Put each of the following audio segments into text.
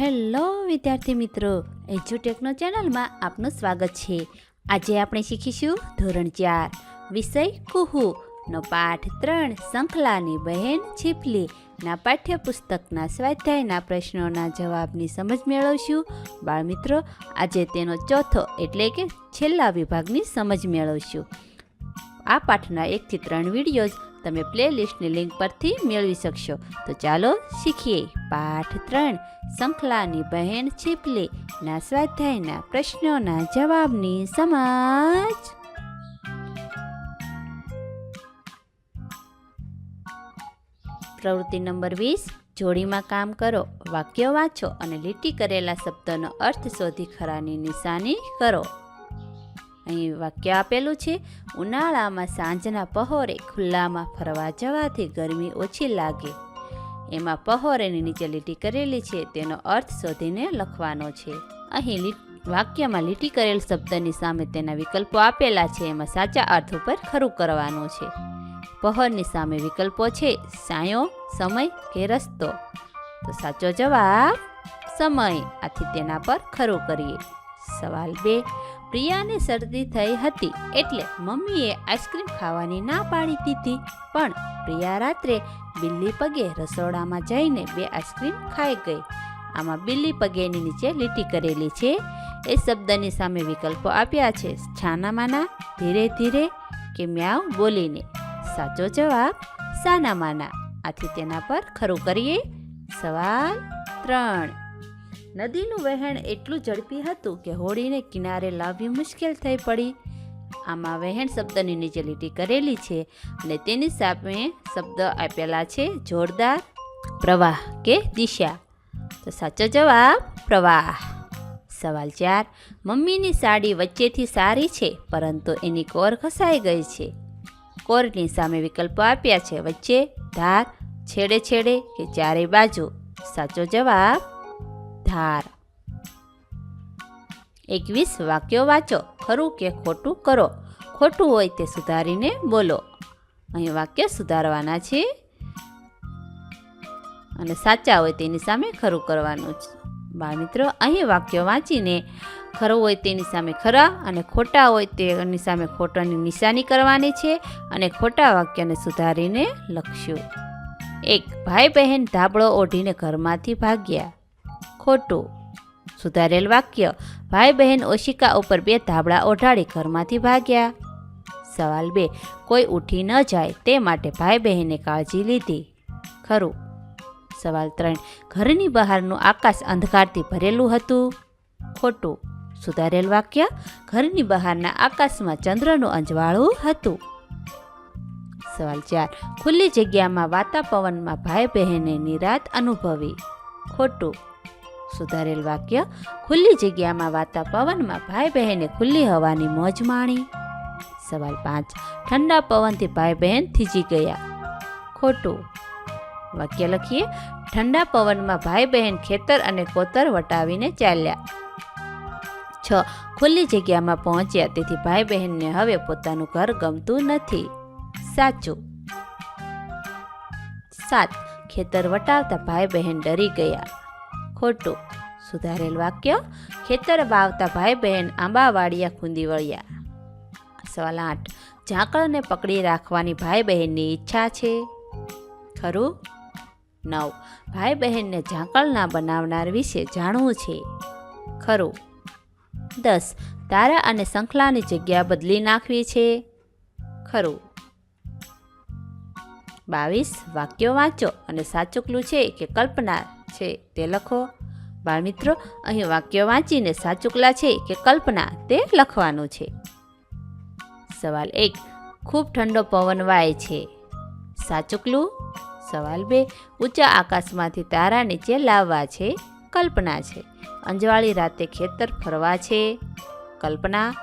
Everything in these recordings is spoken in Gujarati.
હેલો, વિદ્યાર્થી મિત્રો. એજ્યુટેકનો ચેનલમાં આપનું સ્વાગત છે. આજે આપણે શીખીશું ધોરણ ચાર, વિષય કુહુ. નો પાઠ ત્રણ, શંખલાની બહેન છીપલી. ના પાઠ્યપુસ્તકના સ્વાધ્યાયના પ્રશ્નોના જવાબની સમજ મેળવશું. બાળમિત્રો આજે તેનો ચોથો એટલે કે છેલ્લા વિભાગની સમજ મેળવશું. આ પાઠના એકથી ત્રણ વિડીયોઝ તમે પ્લેલિસ્ટની લિંક પરથી મેળવી શકશો. તો ચાલો શીખીએ. પાઠ ત્રણ. શંખલાની બહેન છીપલી. ના સ્વાધ્યાયના પ્રશ્નોના જવાબની સમાજ. પ્રવૃત્તિ નંબર વીસ. જોડીમાં કામ કરો, વાક્ય વાંચો અને લીટી કરેલા શબ્દનો અર્થ શોધી ખરાની નિશાની કરો. અહીં વાક્ય આપેલું છે, ઉનાળામાં સાંજના પહોરે ખુલ્લામાં ફરવા જવાથી ગરમી ઓછી લાગે. એમાં પહોરેની નીચે લીટી કરેલી છે, તેનો અર્થ શોધીને લખવાનો છે. અહીં વાક્યમાં લીટી કરેલ શબ્દની સામે તેના વિકલ્પો આપેલા છે, એમાં સાચા અર્થ ઉપર ખરું કરવાનું છે. પહોરની સામે વિકલ્પો છે, સાયો, સમય કે રસ્તો. તો સાચો જવાબ, સમય. આથી તેના પર ખરું કરીએ. સવાલ બે પ્રિયાને શરદી થઈ હતી એટલે મમ્મીએ આઈસ્ક્રીમ ખાવાની ના પાડી દીધી. પણ પ્રિયા રાત્રે બિલ્લી પગે રસોડામાં જઈને બે આઈસ્ક્રીમ ખાઈ ગઈ. આમાં બિલ્લી પગેની નીચે લીટી કરેલી છે. એ શબ્દની સામે વિકલ્પો આપ્યા છે. છાનામાના ધીરે ધીરે કે મ્યાવ બોલીને. સાચો જવાબ સાનામાના આથી તેના પર ખરું કરીએ. સવાલ ત્રણ. નદીનું વહેણ એટલું ઝડપી હતું કે હોડીને કિનારે લાવવી મુશ્કેલ થઈ પડી. આમાં વહેણ શબ્દની નીચે લીટી કરેલી છે અને તેની સામે શબ્દ આપેલા છે, જોરદાર પ્રવાહ કે દિશા? તો સાચો જવાબ, પ્રવાહ. સવાલ ચાર, મમ્મીની સાડી વચ્ચેથી સારી છે, પરંતુ એની કોર ખસાઈ ગઈ છે. કોરની સામે વિકલ્પો આપ્યા છે, વચ્ચે ધાર, છેડે છેડે કે ચારે બાજુ? સાચો જવાબ ધાર એકવીસ વાક્યો વાંચો, ખરું કે ખોટું કરો? ખોટું હોય તે સુધારીને બોલો. અહીં વાક્ય સુધારવાના છે અને સાચા હોય તેની સામે ખરું કરવાનું છે. બાળ મિત્રો, અહીં વાક્યો વાંચીને ખરું હોય તેની સામે ખરા અને ખોટા હોય તેની સામે ખોટાની નિશાની કરવાની છે અને ખોટા વાક્યને સુધારીને લખશું એક ભાઈ બહેન ધાબળો ઓઢીને ઘરમાંથી ભાગ્યા. ખોટું. સુધારેલ વાક્ય ભાઈ બહેન ઓશિકા ઉપર બે ધાબળા ઓઢાડી ઘરમાંથી ભાગ્યા. સવાલ બે, કોઈ ઉઠી ન જાય તે માટે ભાઈ બહેને કાળજી લીધી. ખરું. સવાલ ત્રણ, ઘરની બહારનું આકાશ અંધકારથી ભરેલું હતું? ખોટું. સુધારેલ વાક્ય, ઘરની બહારના આકાશમાં ચંદ્રનું અંજવાળું હતું. સવાલ ચાર, ખુલ્લી જગ્યામાં વાતાપવનમાં ભાઈ બહેને નિરાત અનુભવી. ખોટું. સુધારેલ વાક્ય, ખુલ્લી જગ્યામાં વાતા પવનમાં ભાઈ બહેને ખુલ્લી હવાની મોજ માણી. સવાલ પાંચ, ઠંડા પવનથી ભાઈ બહેન થીજી ગયા. ખોટું. વાક્ય લખીએ, ઠંડા પવનમાં ભાઈ બહેન ખેતર અને કોતર વટાવીને ચાલ્યા. છ, ખુલ્લી જગ્યામાં પહોંચ્યા, તેથી ભાઈ બહેનને હવે પોતાનું ઘર ગમતું નથી. સાચું. સાત, ખેતર વટાવતા ભાઈ બહેન ડરી ગયા. ખોટું. સુધારેલ વાક્ય ખેતર વાવતા ભાઈ બહેન આંબાવાડિયા ખૂંદી વળ્યા. સવાલ આઠ, ઝાકળને પકડી રાખવાની ભાઈ બહેનની ઈચ્છા છે? ખરું? નવ, ભાઈ બહેનને ઝાંકળના બનાવનાર વિશે જાણવું છે? ખરું. દસ તારા અને શંખલાની જગ્યા બદલી નાખવી છે? ખરું. બાવીસ વાક્યો વાંચો અને સાચુકલું છે કે કલ્પના છે તે લખો. બાળમિત્રો અહીં વાક્ય વાંચીને સાચુકલા છે કે કલ્પના તે લખવાનું છે. સવાલ એક, ખૂબ ઠંડો પવન વાય છે. સાચુકલું? સવાલ બે, ઊંચા આકાશમાંથી તારા નીચે લાવવા છે, કલ્પના છે. અંજવાળી રાતે ખેતર ફરવા છે, કલ્પના.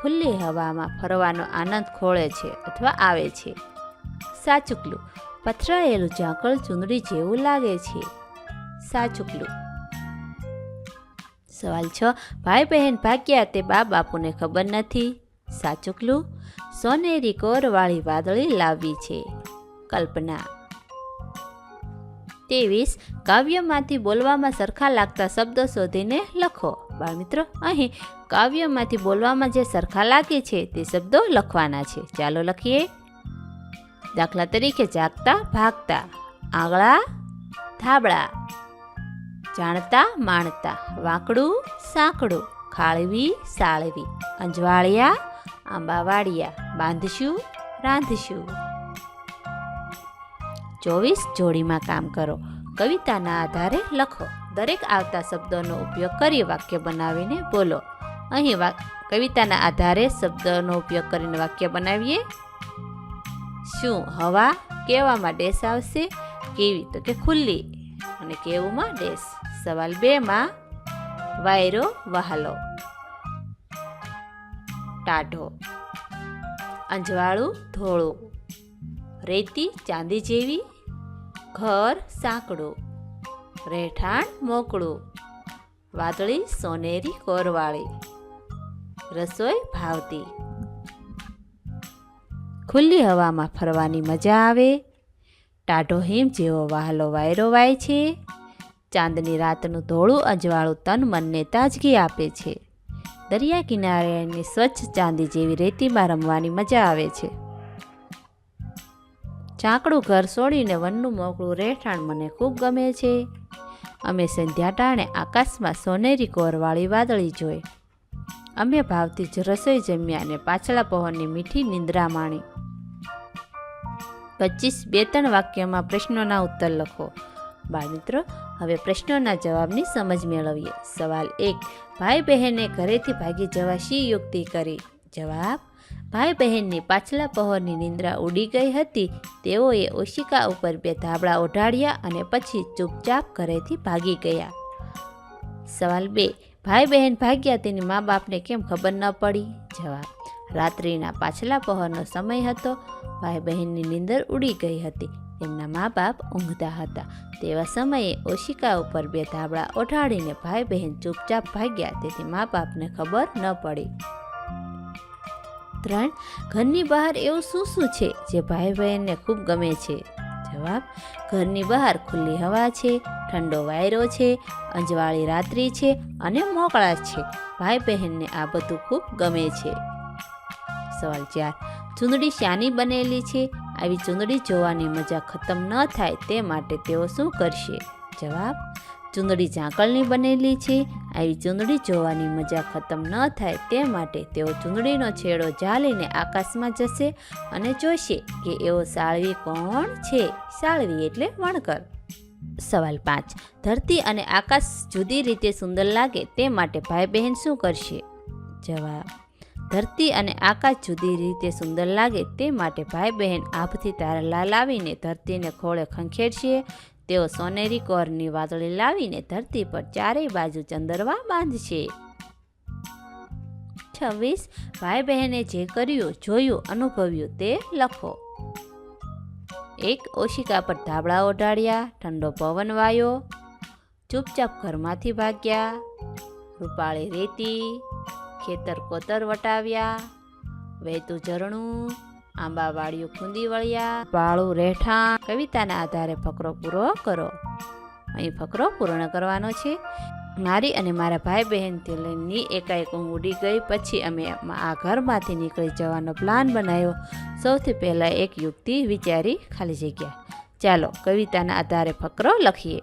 ખુલ્લી હવામાં ફરવાનો આનંદ ખોળે છે અથવા આવે છે. સાચુકલું. પથરાયેલું ઝાકળ ચૂંદડી જેવું લાગે છે. સાચુકલું. સવાલ છ. ભાઈ બહેન ભાગ્યા તે બા બાપુને ખબર નથી? સાચુકલું. સોનેરી કોરવાળી વાદળી લાવી છે. કલ્પના. ત્રેવીસ. કાવ્યમાંથી બોલવામાં સરખા લાગતા શબ્દો શોધીને લખો. બાળમિત્રો, અહીં કાવ્યમાંથી બોલવામાં જે સરખા લાગે છે તે શબ્દો લખવાના છે. ચાલો લખીએ. દાખલા તરીકે જાગતા, ભાગતા, આંગળા, ધાબળા, જાણતા, માણતા, વાંકડું, સાંકડું, ખાળવી, સાળવી, અંજવાળિયા, આંબાવાળિયા, બાંધશું, રાંધશું. ચોવીસ જોડીમાં કામ કરો. કવિતાના આધારે લખો. દરેક આવતા શબ્દોનો ઉપયોગ કરી વાક્ય બનાવીને બોલો. અહીં કવિતાના આધારે શબ્દોનો ઉપયોગ કરીને વાક્ય બનાવીએ. શું હવા કેવામાં ડેશ આવશે? કેવી? તો કે ખુલ્લી. અને કેવુંમાં ડેશ સવાલ બેમાં વાયરો વહાલો. ટાઢો. અંજવાળું ધોળું. રેતી ચાંદી જેવી. ઘર સાંકડું. રહેઠાણ મોકળું. વાદળી સોનેરી કોરવાળી. રસોઈ ભાવતી. ખુલ્લી હવામાં ફરવાની મજા આવે. ટાઢો હિમ જેવો વહાલો વાયરો વાય છે. ચાંદની રાતનું ધોળું અજવાળું તન મનને તાજગી આપે છે. દરિયા કિનારેની સ્વચ્છ ચાંદી જેવી રેતીમાં રમવાની મજા આવે છે. ચાંકડું ઘર છોડીને વનનું મોકળું રહેઠાણ મને ખૂબ ગમે છે. અમે સંધ્યા ટાણે આકાશમાં સોનેરી કોરવાળી વાદળી જોઈ. અમે ભાવતી જ રસોઈ જમ્યા અને પાછલા પવનની મીઠી નિંદ્રા માણી. પચીસ બે ત્રણ વાક્યમાં પ્રશ્નોના ઉત્તર લખો. બાળમિત્રો હવે પ્રશ્નોના જવાબની સમજ મેળવીએ. સવાલ એક ભાઈ બહેને ઘરેથી ભાગી જવા શી યુક્તિ કરી? જવાબ ભાઈ બહેનની પાછલા પહોરની નિંદ્રા ઉડી ગઈ હતી. તેઓએ ઓશિકા ઉપર બે ધાબળા ઓઢાડ્યા અને પછી ચૂપચાપ ઘરેથી ભાગી ગયા. સવાલ બે ભાઈ બહેન ભાગ્યા તેની મા બાપને કેમ ખબર ન પડી? જવાબ રાત્રિના પાછલા પહોરનો સમય હતો. ભાઈ બહેનની નીંદર ઉડી ગઈ હતી. તેમના મા બાપ ઊંઘતા હતા. તેવા સમયે ઓશિકા ઉપર બે ધાબળા ઓઢાડીને ભાઈ બહેન ચૂપચાપ ભાગ્યા. તેથી મા બાપને ખબર ન પડી. ત્રણ, ઘરની બહાર એવું શું શું છે જે ભાઈ બહેનને ખૂબ ગમે છે? જવાબ, ઘરની બહાર ખુલ્લી હવા છે, ઠંડો વાયરો છે, અંજવાળી રાત્રિ છે અને મોકળા છે. ભાઈ બહેનને આ બધું ખૂબ ગમે છે. સવાલ ચાર ચૂંદડી શાની બનેલી છે? આવી ચૂંદડી જોવાની મજા ખતમ ન થાય તે માટે તેઓ શું કરશે? જવાબ, ચૂંદડી ઝાંકળની બનેલી છે. આવી ચૂંદડી જોવાની મજા ખતમ ન થાય તે માટે તેઓ ચૂંદડીનો છેડો ઝાલીને આકાશમાં જશે અને જોશે કે એવો સાળવી કોણ છે? સાળવી એટલે વણકર. સવાલ પાંચ, ધરતી અને આકાશ જુદી રીતે સુંદર લાગે તે માટે ભાઈ બહેન શું કરશે? જવાબ ધરતી અને આકાશ જુદી રીતે સુંદર લાગે તે માટે ભાઈ બહેન આભથી તારલા લાવીને ધરતીને ખોળે ખંખેરશે તેઓ સોનેરી કોરની વાદળી લાવીને ધરતી પર ચારેય બાજુ ચંદરવા બાંધશે. છવ્વીસ ભાઈ બહેને જે કર્યું, જોયું, અનુભવ્યું તે લખો. એક, ઓશિકા પર ધાબળા ઓઢાડ્યા, ઠંડો પવન વાયો. ચૂપચાપ ઘરમાંથી ભાગ્યા. રૂપાળી રેતી ખેતર કોતર વટાવ્યા, વહેતું ઝરણું આંબા વાળિયું ખૂંદી વળ્યા, વાળું રહેઠાણ, કવિતાના આધારે ફકરો પૂરો કરો. અહીં ફકરો પૂર્ણ કરવાનો છે. મારી અને મારા ભાઈ બહેનથી લઈને એકાએક ઊંઘ ઉડી ગઈ, પછી અમે આ ઘરમાંથી નીકળી જવાનો પ્લાન બનાવ્યો. સૌથી પહેલાં એક યુક્તિ વિચારી ખાલી જગ્યા. ચાલો, કવિતાના આધારે ફકરો લખીએ.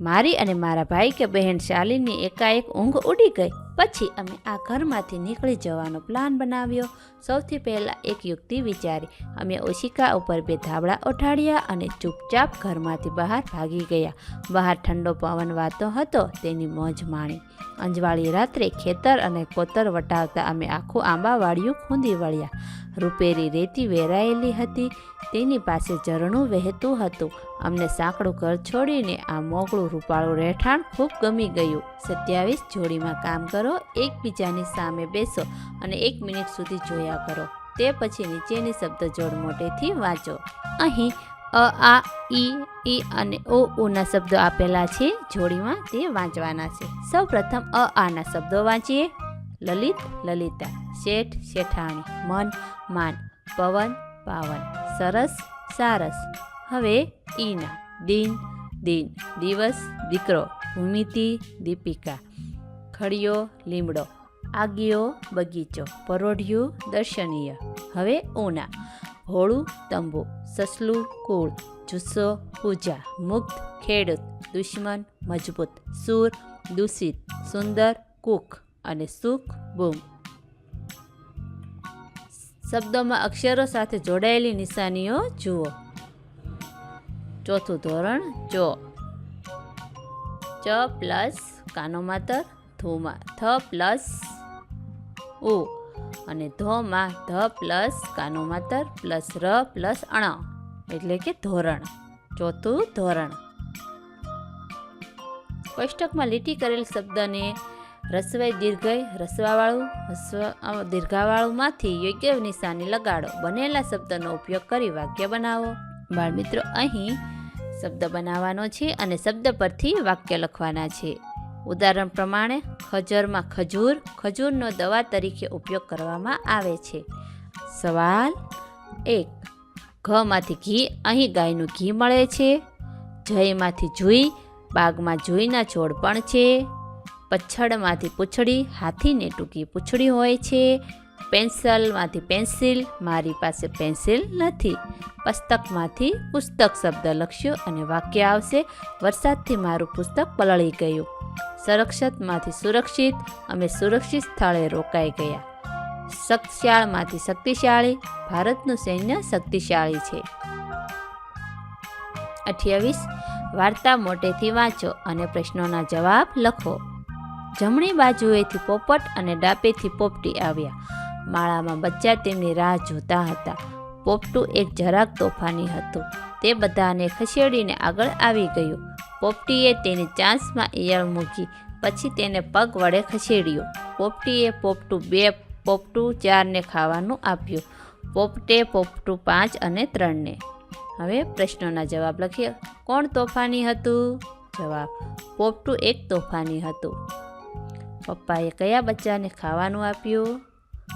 મારી અને મારા ભાઈ કે બહેન શાલીની એકાએક ઊંઘ ઉડી ગઈ. પછી અમે આ ઘરમાંથી નીકળી જવાનો પ્લાન બનાવ્યો. સૌથી પહેલાં એક યુક્તિ વિચારી. અમે ઓશિકા ઉપર બે ધાબળા ઉઠાડ્યા અને ચૂપચાપ ઘરમાંથી બહાર ભાગી ગયા. બહાર ઠંડો પવન વાતો હતો, તેની મોજ માણી. અંજવાળી રાત્રે ખેતર અને કોતર વટાવતા અમે આખું આંબાવાડિયું ખૂંદી વળ્યા. રૂપેરી રેતી વેરાયેલી હતી. તેની પાસે ઝરણું વહેતું હતું. અમને સાંકડું ઘર છોડીને આ મોકળું રૂપાળું રહેઠાણ ખૂબ ગમી ગયું. સત્યાવીસ જોડીમાં કામ કરો, એકબીજાની સામે બેસો અને એક મિનિટ સુધી જોયા કરો. તે પછી નીચેની શબ્દ જોડ મોટેથી વાંચો. અહીં અ, આ, ઈ ઈ અને ઓ, ઉના શબ્દો આપેલા છે. જોડીમાં તે વાંચવાના છે. સૌ પ્રથમ અ, આના શબ્દો વાંચીએ. લલિત, લલિતા, શેઠ, શેઠાણી, મન, માન, પવન, પાવન, સરસ, સારસ. હવે ઈના, દિન દિન, દિવસ, દીકરો, ભૂમિતિ, દીપિકા, ખડિયો, લીમડો, આગિયો, બગીચો, પરોઢિયું, દર્શનીય. હવે ઉના, હોળું, તંબુ, સસલું, કુળ, જુસ્સો, પૂજા, મુક્ત, ખેડૂત, દુશ્મન, મજબૂત, સૂર, દૂષિત, સુંદર કુક અને સુખ બૂમ શબ્દોમાં અક્ષરો સાથે જોડાયેલી નિશાનીઓ જુઓ. ચોથું ધોરણ ચો ચ પ્લસ કાનો માતર, ધોમાં થ પ્લસ ઉ. અને ધોમાં, ધ પ્લસ કાનો માતર, પ્લસ ર, પ્લસ અણ. એટલે કે ધોરણ. ચોથું ધોરણ. કોષ્ટકમાં લીટી કરેલ શબ્દને રસવાઈ દીર્ઘય, રસવાવાળું હસ્વ દીર્ઘાવાળુંમાંથી યોગ્ય નિશાની લગાડો. બનેલા શબ્દનો ઉપયોગ કરી વાક્ય બનાવો. બાળમિત્રો, અહીં શબ્દ બનાવવાનો છે અને શબ્દ પરથી વાક્ય લખવાના છે. ઉદાહરણ પ્રમાણે, ખજરમાં ખજૂર, ખજૂરનો દવા તરીકે ઉપયોગ કરવામાં આવે છે. સવાલ, એક, ઘમાંથી ઘી, અહીં ગાયનું ઘી મળે છે. જયમાંથી જુઈ, બાગમાં જુઈના છોડ પણ છે. પછડમાંથી પૂંછડી હાથીને ટૂંકી પૂંછડી હોય છે. પેન્સિલમાંથી પેન્સિલ, મારી પાસે પેન્સિલ નથી. પુસ્તકમાંથી પુસ્તક શબ્દ લખ્યો અને વાક્ય આવશે. વરસાદથી મારું પુસ્તક પલળી ગયું. સંરક્ષતમાંથી સુરક્ષિત, અમે સુરક્ષિત સ્થળે રોકાઈ ગયા. શક્તિશાળમાંથી શક્તિશાળી, ભારતનું સૈન્ય શક્તિશાળી છે. અઠ્યાવીસ, વાર્તા મોટેથી વાંચો અને પ્રશ્નોના જવાબ લખો. જમણી બાજુએથી પોપટ અને ડાબેથી પોપટી આવ્યા. માળામાં બચ્ચા તેમની રાહ જોતા હતા. પોપટું એક જરાક તોફાની હતું. તે બધાને ખસેડીને આગળ આવી ગયું. પોપટીએ તેની ચાંસમાં ઈયળ મૂકી, પછી તેને પગ વડે ખસેડ્યો. પોપટીએ પોપટું બે, પોપટું ચારને ખાવાનું આપ્યું. પોપટે પોપટું પાંચ અને ત્રણને. હવે પ્રશ્નોના જવાબ લખીએ. કોણ તોફાની હતું? જવાબ, પોપટું એક તોફાની હતું. પપ્પાએ કયા બચ્ચાને ખાવાનું આપ્યું?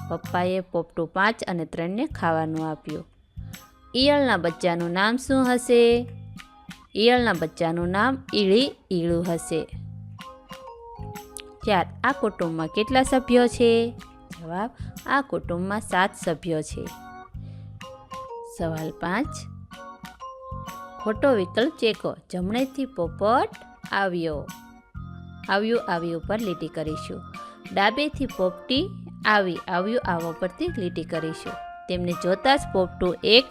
પપ્પાએ પોપટું પાંચ અને ત્રણને ખાવાનું આપ્યું. ઈયળના બચ્ચાનું નામ શું હશે? ઈયળના બચ્ચાનું નામ ઈળી ઈળું હશે. ચાર, આ કુટુંબમાં કેટલા સભ્યો છે? જવાબ, આ કુટુંબમાં સાત સભ્યો છે. સવાલ પાંચ. ખોટો વિકલ્પ ચેકો. જમણેથી પોપટ આવ્યો. આવ્યું આવ્યું પર લીટી કરીશું. ડાબેથી પોપટી આવી આવ્યું આવો પરથી લીટી કરીશું. તેમને જોતાં જ પોપટું એક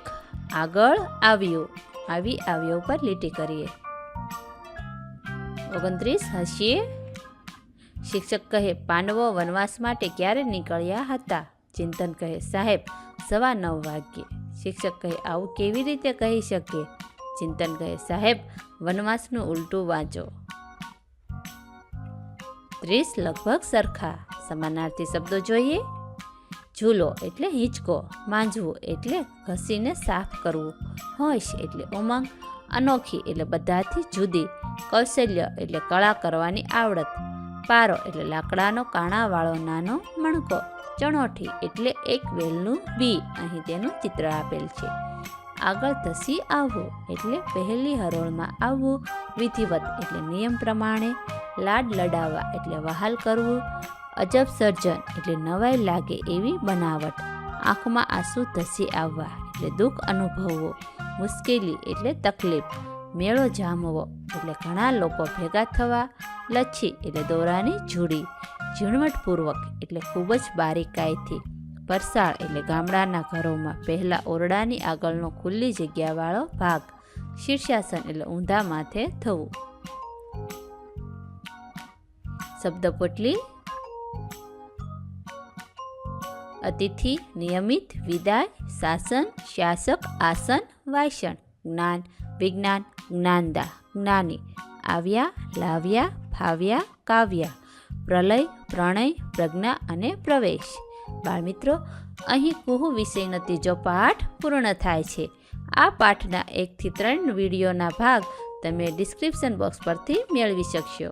આગળ આવ્યું. આવી આવ્યો પર લીટી કરીએ. ઓગણત્રીસ હસીએ. શિક્ષક કહે, પાંડવો વનવાસ માટે ક્યારે નીકળ્યા હતા? ચિંતન કહે, સાહેબ, સવા નવ વાગ્યે. શિક્ષક કહે, આવું કેવી રીતે કહી શકીએ ચિંતન કહે, સાહેબ, વનવાસનું ઉલટું વાંચો. ત્રીસ લગભગ સરખા. સમાનાર્થી શબ્દો જોઈએ? ઝૂલો એટલે હિંચકો, માંજવું એટલે ઘસીને સાફ કરવું, હોશ એટલે ઉમંગ, અનોખી એટલે બધાથી જુદી, કૌશલ્ય એટલે કળા કરવાની આવડત, પારો એટલે લાકડાનો કાણાવાળો નાનો મણકો, ચણોઠી એટલે એક વેલનું બી, અહીં તેનું ચિત્ર આપેલ છે. આગળ ધસી આવવું એટલે પહેલી હરોળમાં આવવું, વિધિવત એટલે નિયમ પ્રમાણે લાડ લડાવવા એટલે વહાલ કરવું, અજબ સર્જન એટલે નવાઈ લાગે એવી બનાવટ. આંખમાં આંસુ ધસી આવવા એટલે દુઃખ અનુભવવો, મુશ્કેલી એટલે તકલીફ. મેળો જામવો એટલે ઘણા લોકો ભેગા થવા, લચ્છી એટલે દોરાની જુડી. ઝીણવટપૂર્વક એટલે ખૂબ જ બારીકાઈથી. પરસાળ એટલે ગામડાના ઘરોમાં પહેલાં ઓરડાની આગળનો ખુલ્લી જગ્યાવાળો ભાગ. શીર્ષાસન એટલે ઊંધા માથે થવું. શબ્દપોટલી અતિથિ નિયમિત, વિદાય, શાસન, શાસક, આસન, વાસણ, જ્ઞાન, વિજ્ઞાન, જ્ઞાનદા, જ્ઞાની, આવ્યા, લાવ્યા ફાવ્યા કાવ્યા, પ્રલય, પ્રણય, પ્રજ્ઞા અને પ્રવેશ. બાળમિત્રો, અહીં કુહુ વિષયનો ત્રીજો પાઠ પૂર્ણ થાય છે. આ પાઠના એકથી ત્રણ વિડીયોના ભાગ તમે ડિસ્ક્રિપ્શન બોક્સ પરથી મેળવી શકશો.